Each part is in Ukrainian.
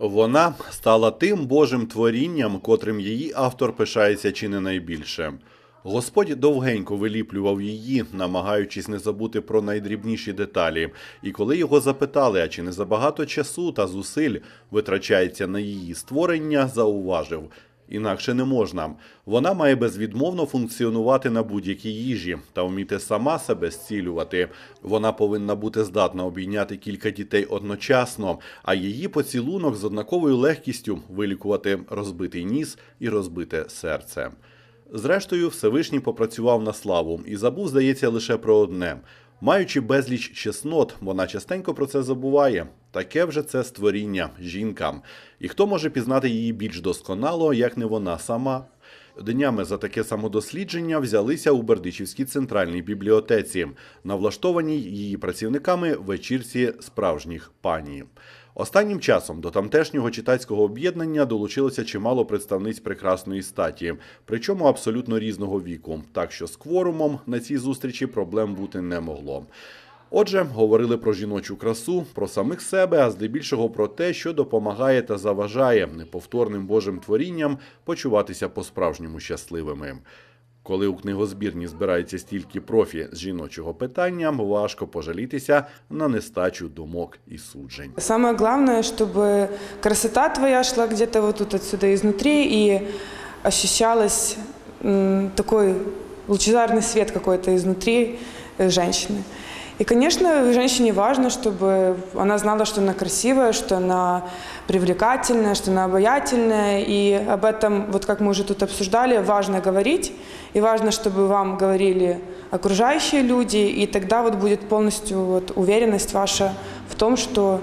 Вона стала тим Божим творінням, котрим її автор пишається чи не найбільше. Господь довгенько виліплював її, намагаючись не забути про найдрібніші деталі. І коли його запитали, а чи не забагато часу та зусиль витрачається на її створення, зауважив. Інакше не можна. Вона має безвідмовно функціонувати на будь-якій їжі та вміти сама себе зцілювати. Вона повинна бути здатна обійняти кілька дітей одночасно, а її поцілунок з однаковою легкістю вилікувати розбитий ніс і розбите серце. Зрештою, Всевишній попрацював на славу і забув, здається, лише про одне. Маючи безліч чеснот, вона частенько про це забуває. Таке вже це створіння, жінка. І хто може пізнати її більш досконало, як не вона сама? Днями за таке самодослідження взялися у Бердичівській центральній бібліотеці, на влаштованій її працівниками вечірці справжніх пані. Останнім часом до тамтешнього читацького об'єднання долучилося чимало представниць прекрасної статі, причому абсолютно різного віку. Так що з кворумом на цій зустрічі проблем бути не могло. Отже, говорили про жіночу красу, про самих себе, а здебільшого про те, що допомагає та заважає неповторним Божим творінням почуватися по-справжньому щасливими. Коли у книгозбірні збирається стільки профі з жіночого питання, важко пожалітися на нестачу думок і суджень. Самое главное, чтобы красота твоя шла где-то вот тут отсюда изнутри и ощущалась м, такой лучезарный свет какой-то изнутри э, женщины. И, конечно, женщине важно, чтобы она знала, что она красивая, что она привлекательная, что она обаятельная. И об этом, вот как мы уже тут обсуждали, важно говорить. И важно, чтобы вам говорили окружающие люди. И тогда вот будет полностью вот уверенность ваша в том, что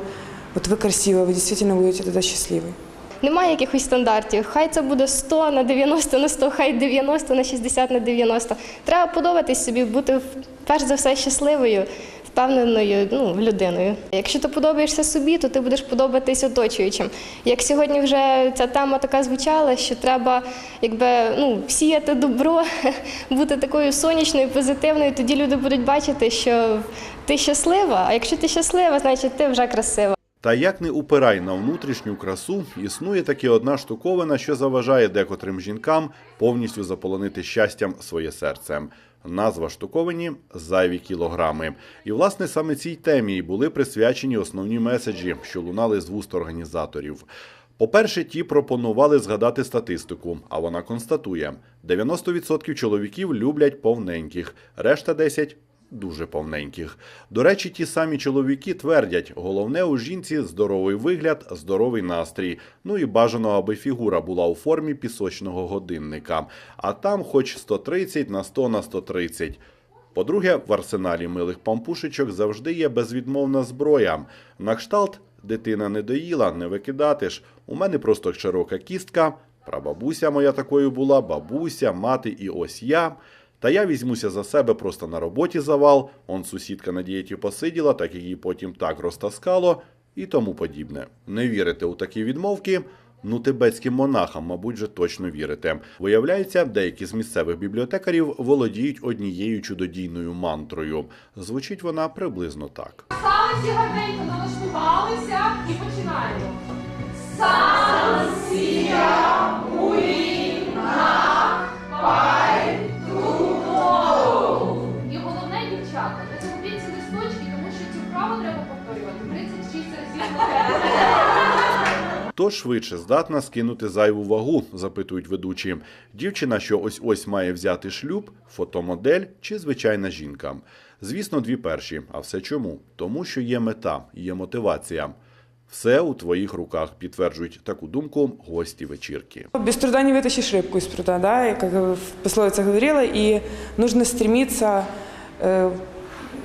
вот вы красивая, вы действительно будете тогда счастливы. Немає якихось стандартів. Хай це буде 100 на 90 на 100, хай 90 на 60 на 90. Треба подобатись собі, бути перш за все щасливою, впевненою ну, людиною. Якщо ти подобаєшся собі, то ти будеш подобатись оточуючим. Як сьогодні вже ця тема така звучала, що треба якби ну сіяти добро, бути такою сонячною, позитивною, тоді люди будуть бачити, що ти щаслива. А якщо ти щаслива, значить ти вже красива. Та як не упирай на внутрішню красу, існує таки одна штуковина, що заважає декотрим жінкам повністю заполонити щастям своє серце. Назва штуковині зайві кілограми. І власне саме цій темі були присвячені основні меседжі, що лунали з вуст організаторів. По-перше, ті пропонували згадати статистику, а вона констатує: 90% чоловіків люблять повненьких, решта 10% дуже повненьких. До речі, ті самі чоловіки твердять, головне у жінці здоровий вигляд, здоровий настрій. Ну і бажано, аби фігура була у формі пісочного годинника, а там хоч 130 на 100 на 130. По-друге, в арсеналі милих пампушечок завжди є безвідмовна зброя. На кшталт дитина не доїла, не викидати ж. У мене просто широка кістка. Прабабуся моя такою була, бабуся, мати і ось я. Та я візьмуся за себе просто на роботі завал, он сусідка на дієті посиділа, так її потім так розтаскало і тому подібне. Не вірите у такі відмовки? Ну, тибетським монахам, мабуть, же точно вірите. Виявляється, деякі з місцевих бібліотекарів володіють однією чудодійною мантрою. Звучить вона приблизно так. Всі гарненько налаштувалися і починаємо. І Хто швидше здатна скинути зайву вагу? запитують ведучі. Дівчина, що ось ось має взяти шлюб, фотомодель чи звичайна жінка. Звісно, дві перші. А все чому? Тому що є мета, є мотивація. Все у твоїх руках підтверджують таку думку гості вечірки. Без труда не вытащишь рыбку из пруда, да, и как в пословице говорила, и нужно стремиться э,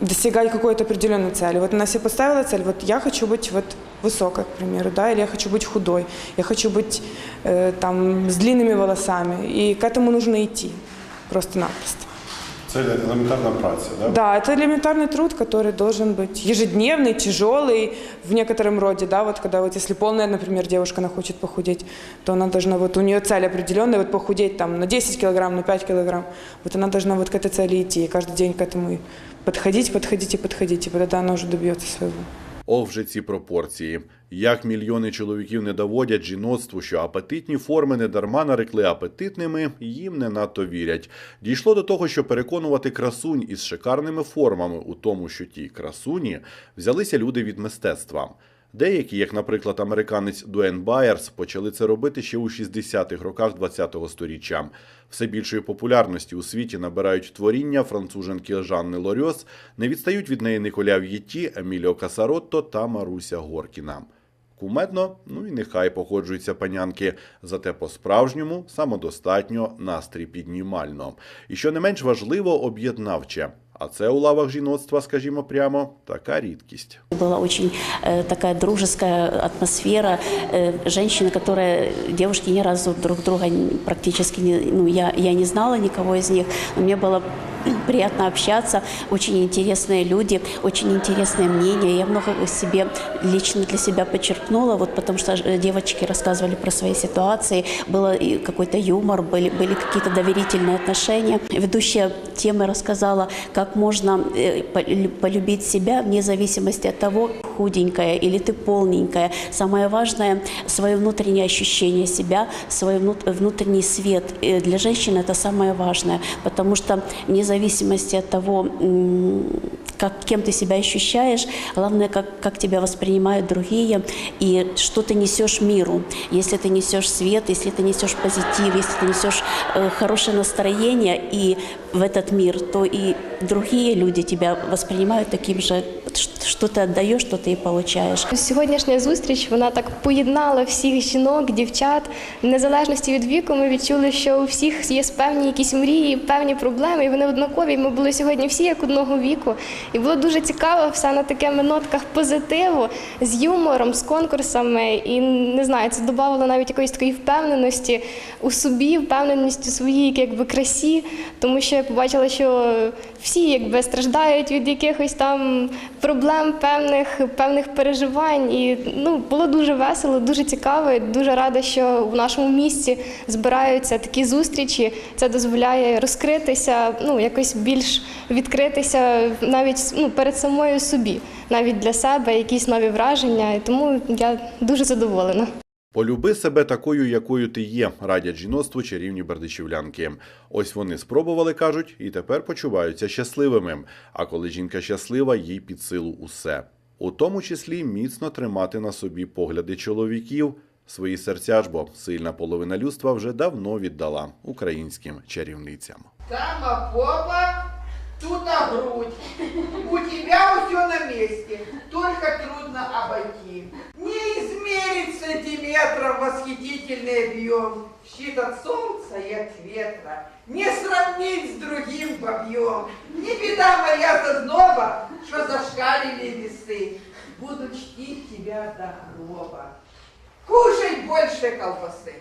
достигать какой-то определенной цели. Вот она себе поставила цель, вот я хочу быть вот высокой, к примеру, да, или я хочу быть худой, я хочу быть э, там с длинными волосами, и к этому нужно идти просто-напросто. Це елементарна праця, да? Да, это элементарный труд, который должен быть ежедневный, тяжелый в некотором роде, да, вот когда вот если полная, например, девушка, она хочет похудеть, то она должна, вот у нее цель определенная, вот похудеть там на 10 килограмм, на 5 килограмм, вот она должна вот к этой цели идти, и каждый день к этому и подходить, подходить и подходить, и тогда она уже добьется. Ох вже ці пропорції. Як мільйони чоловіків не доводять жіноцтву, що апетитні форми не дарма нарекли апетитними, їм не надто вірять. Дійшло до того, що переконувати красунь із шикарними формами у тому, що ті красуні, взялися люди від мистецтва. Деякі, як, наприклад, американець Дуен Байерс, почали це робити ще у 60-х роках ХХ століття. Все більшої популярності у світі набирають творіння француженки Жанни Лорьос, не відстають від неї Николя В'єті, Еміліо Касаротто та Маруся Горкіна. Кумедно, ну і нехай походжуються панянки, зате по-справжньому самодостатньо, настрій піднімально. І що не менш важливо, об'єднавче. А це у лавах жіноцтва, скажімо прямо, така рідкість. Была очень э, такая дружеская атмосфера. Э, женщины, которые, девушки ни разу друг друга н- практически не, ну, я, я не знала никого из них, но мне было приятно общаться, очень интересные люди, очень интересное мнение. Я много себе лично для себя подчеркнула, вот потому что э, девочки рассказывали про свои ситуации, было и какой-то юмор, были, были какие-то доверительные отношения. Ведущая темы рассказала, как можно э, полю- полюбить себя вне зависимости от того, худенькая или ты полненькая. Самое важное – свое внутреннее ощущение себя, свой внут- внутренний свет. Э, Для женщины это самое важное, потому что вне зависимости от того, м, как, кем ты себя ощущаешь, главное, как, как тебя воспринимают другие и что ты несешь миру. Если ты несешь свет, если ты несешь позитив, если ты несешь э, хорошее настроение и в этот мир, то и другие люди тебя воспринимают таким же, ш- что ты отдаешь, что ты и получаешь. Сьогоднішня зустріч вона так поєднала всіх жінок, дівчат. В незалежності від віку ми відчули, що у всіх є певні якісь мрії, певні проблеми, і вони однакові. Ми були сьогодні всі як одного віку. І було дуже цікаво все на такими нотках позитиву, з юмором, з конкурсами. І не знаю, це додавало навіть якоїсь такої впевненості у собі, впевненості у своїй якби красі, тому що я побачила, що всі якби страждають від якихось там проблем, певних певних переживань. І ну було дуже весело, дуже цікаво. і Дуже рада, що в нашому місті збираються такі зустрічі. Це дозволяє розкритися, ну якось більш відкритися навіть ну перед самою собі, навіть для себе якісь нові враження. І тому я дуже задоволена. Полюби себе такою, якою ти є, радять жіноцтву чарівні бердичівлянки. Ось вони спробували, кажуть, і тепер почуваються щасливими. А коли жінка щаслива, їй під силу усе. У тому числі міцно тримати на собі погляди чоловіків. Свої серця ж бо сильна половина людства вже давно віддала українським чарівницям. Там попа, тут а грудь. У тебя все на месте, только трудно обойти. Не измерить сантиметров восхитительный объем, щит от солнца и от ветра. Не сравнить с другим в объем. Не беда моя зазноба, что зашкалили весы. Буду чтить тебя до гроба. Кушай больше колбасы.